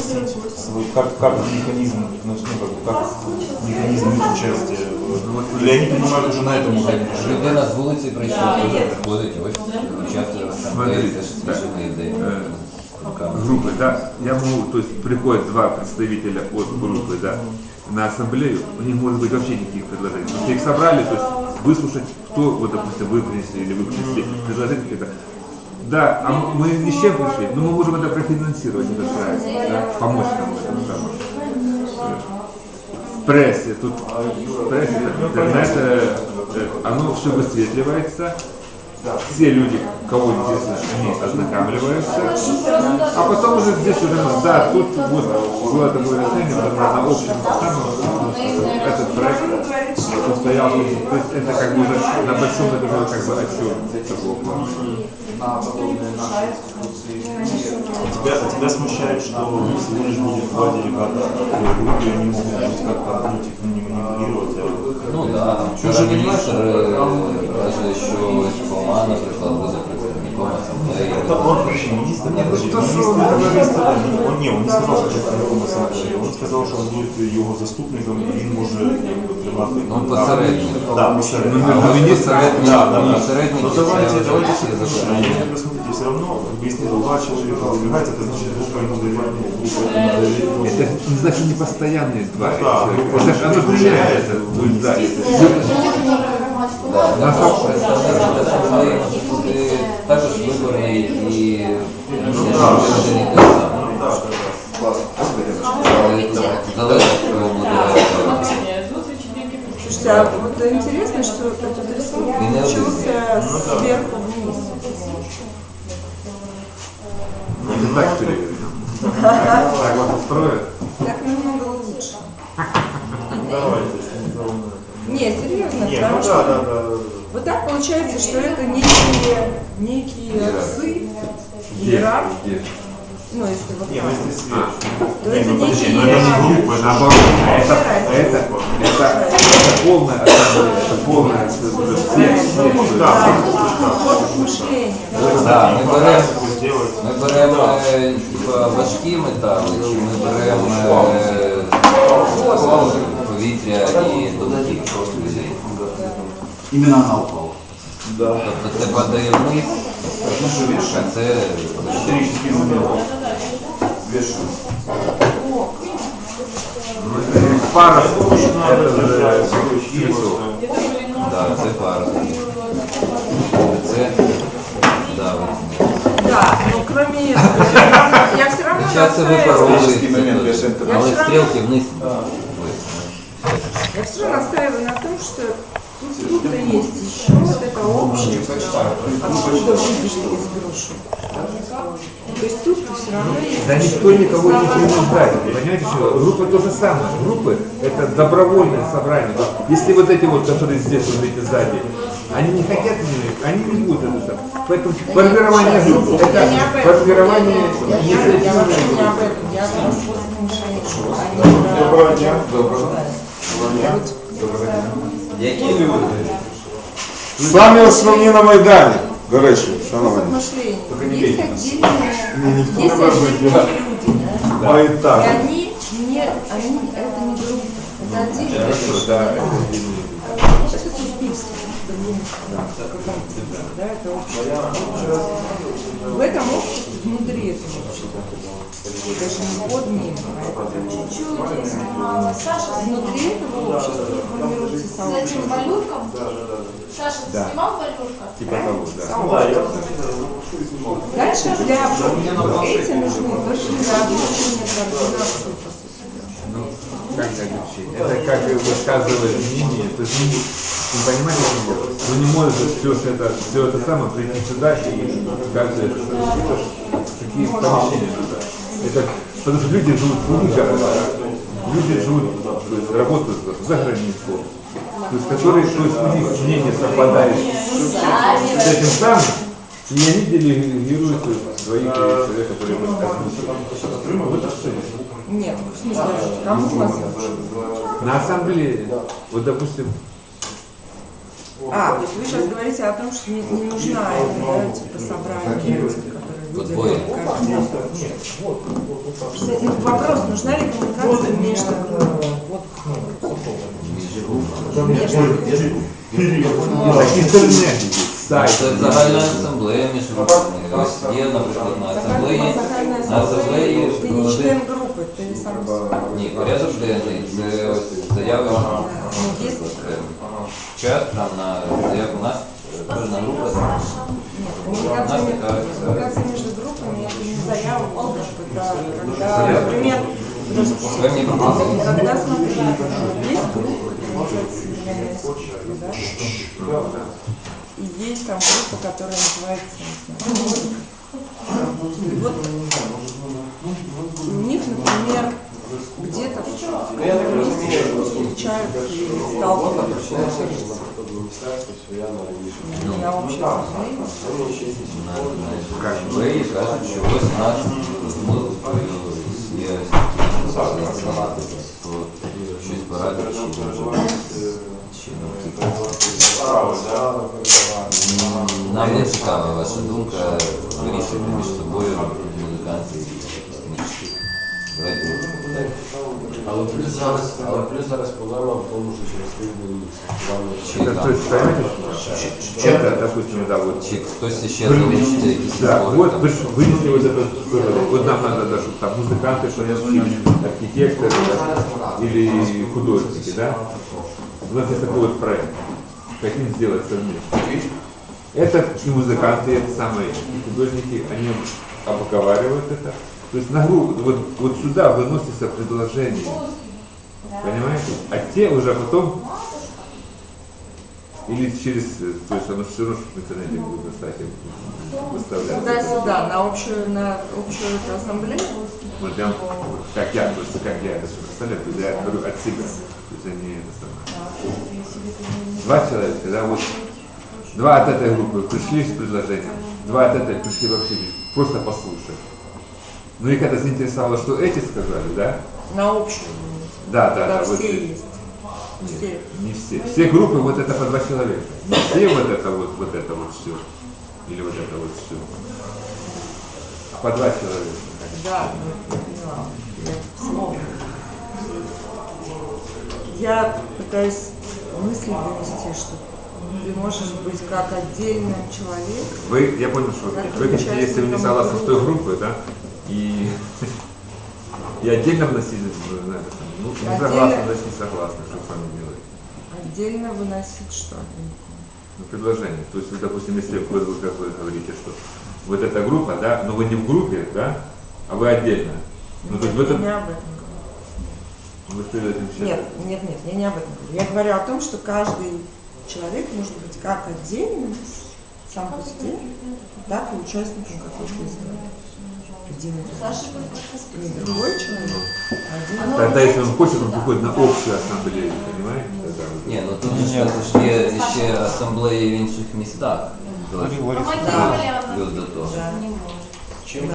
доносить свой, как, как механизм, ну, как, бы, как механизм их участия. в- Или они принимают уже на этом уровне решения? Людина з вулиці прийшла, теж приходить, ось участвує в асамблеї, теж спішили ідеї. руками. группы, да, я могу, то есть приходят два представителя от группы, да, на ассамблею, у них может быть вообще никаких предложений. Если их собрали, то есть выслушать, кто, вот, допустим, вы принесли или вы принесли предложение какое-то. да, а мы ни с чем пришли, но мы можем это профинансировать, этот проект, да, помочь нам в этом самом. В прессе, тут в прессе, интернет, э, э, оно все высветливается, все люди, кого интересует, они ознакомливаются, а потом уже здесь уже, да, тут вот было такое решение, что на общем самом этот проект состоялся, то есть это как бы уже на большом это было как бы отчет такого плана. Тебя, тебя смущает, что всего лишь будет два делегата от твоей группы, и они могут быть как-то против не манипулировать, а Ну да, там вчора міністр е, каже, що Скомана, наприклад, буде представником асамблеї. Это он, подожди, министр, нет, подожди, министр, министр, он, не, он не сказал, что представником ассамблеи, он сказал, что он будет его заступником, и він може якби, тримати Ну, контакт. посередник. Да, посередник. Ну, между А министром посередник- Да, да, да. посередник Но це давайте, вже давайте всі все закони. Если вы смотрите, все равно, как бы, если два человека выдвигается, это значит, группа ему доверяет, ну, группа ему доверяет. Это не значит не постоянные два да, человека. ну, Это ж оно же меняется. Да, Да, На сам- представник асамблеї буде також виборний і Ну, виборний Интересно, что этот рисунок получился сверху вниз. не так что ли? Так вот устроят. Так намного лучше. Давайте. Не, серьезно, Не, потому ну что да, да, да. вот так получается, что это некие, некие отцы, иерархи, ну если вот Не, ну так, если свет. то Не, это ну подожди, некие ну это не иерархи. группа, это Наоборот, это, это, это, это полная ассамблея, это полная уже все, все, Ну, все. да, Способ мышления. Да, ми беремо сделать. Ми беремо е, типа, важкі метали, чи ми беремо е, воздух, повітря і думки людей. Іменно на упал. Тобто це падає вниз, а це Исторический момент. Вешаю. Пара, это же цветов. да, це пара. Це да, от. Да, но кроме этого, я всё равно- я все равно Зараз це настаиваю, Исторический момент випаровується, вешаем. але стрілки вниз. я все равно настаиваю на том, что тут, тут-то есть еще вот это общество, откуда выбежали из грушу. То есть тут-то все равно есть Да никто никого не принуждает. Понимаете, что группа то же самое. Группы это добровольное собрание. Если вот эти вот, которые здесь, вот эти сзади, они не хотят, они не будут это сам. Поэтому формирование группы это формирование Я, я, я инициативной вообще не группы. я о способе мышления. а не про- Доброго дня. Які люди? Самі основні на Майдані, до речі, Способ шановні. мышления. Есть отдельные, есть отдельные люди, А і и так. они не, они, это не группа, это отдельные Хорошо, да, это Это суспільство. Да, это общество. В этом обществе, этого общества, даже не под ним, а это Саша, внутри этого общества формируется с этим валютком? Саша, ты Да. снимал валютка? типа того, да. Дальше для эти нужны высшие обучение координации по сути. Ну, как обучение? Это как высказывает мнение, то есть не, не понимаете, что ну не может все это, все это самое прийти сюда и каждое это, это ж какие помещения туда. Это, потому что люди живут в городах, люди живут, то есть работают за границу, то есть которые, то есть у них мнение совпадает с этим самым, и они делегируют своих человек, которые все. Нет, в смысле, кому озвучить? На ассамблее, вот допустим, А, то есть вы сейчас говорите о том, что не, не нужна это, да, типа собрание, которые Подвоє. выделить каждый. Просто, ну, Вопрос, нужна ли коммуникация между Так интернет, сайт. Це загальна асамблея між групами. Ось є, наприклад, на асамблеї. Загальная На асамблеї Ты не один- член группы, ты сам по себе. Ні, порядок денний. Це ось заяви. Ну, есть Час там на заяву у нас е, кожна група. коммуникация, У когда, например, когда, смотри, есть группа организации «Семейное искусство», да? И есть там группа, которая называется, и вот у них, например, где-то в месте встречаются и сталкиваются на общей ассамблее. На на асамблеї кажуть, що ось наш музикою є щось порадить, чи може чи навтіки. Нам не цікава ваша думка, вирішуйте між собою музиканти і якісь книжки. Давайте. Але плюс зараз, але плюс зараз проблема в тому, що через вибори Чи Это, то там, есть, понимаете, это, допустим, да, вот чи хтось ще залишиться якісь Да, збори вот там. вы ж вынесли вот это, вот нам надо, да, чтобы там музыканты, что архитекторы да, или художники, да? У нас есть такой вот проект. Хотим сделать совместно. Это и музыканты, это самые и художники, они обговаривают это. То есть на группу, вот, вот сюда выносится предложение. Понимаете? А те уже потом или через, э, то есть оно все равно в интернете будет на сайте выставляться. Туда-сюда, на общую, на общую эту ассамблею. Вот прям, как я, просто как я это все представляю, то есть я говорю от себя. То есть они это самое. Два человека, да, вот два от этой группы пришли с предложением, два от этой пришли вообще просто послушать. Ну их это заинтересовало, что эти сказали, да? На общую. Да, да, да. вот все эти. есть. Все. Не все. Все группы вот это по два человека. Не все вот это вот, вот это вот все. Или вот это вот все. А по два человека. Да, ну, я пытаюсь мысли донести, что ты можешь быть как отдельный человек. Вы, я понял, что вы если вы не согласны с той группой, да, и, и отдельно вносили на это самое. Ну, не Отдельно. согласны, значит не согласны, что с вами делать. Отдельно выносить что? Ну, предложение. То есть, вы, допустим, если вы, вы, как вы говорите, что вот эта группа, да, но вы не в группе, да, а вы отдельно. Ну, то есть, в я этом, не об этом говорю. вы что это сейчас? Нет, нет, нет, я не об этом говорю. Я говорю о том, что каждый человек может быть как отдельным сам по себе, так и участником какой-то из единой Не другой человек, а один. Тогда, если он хочет, он приходит на общую ассамблею, понимаете? Тогда вот. Ні, ну тут же також є ще асамблеї в інших містах. Плюс до того. Да.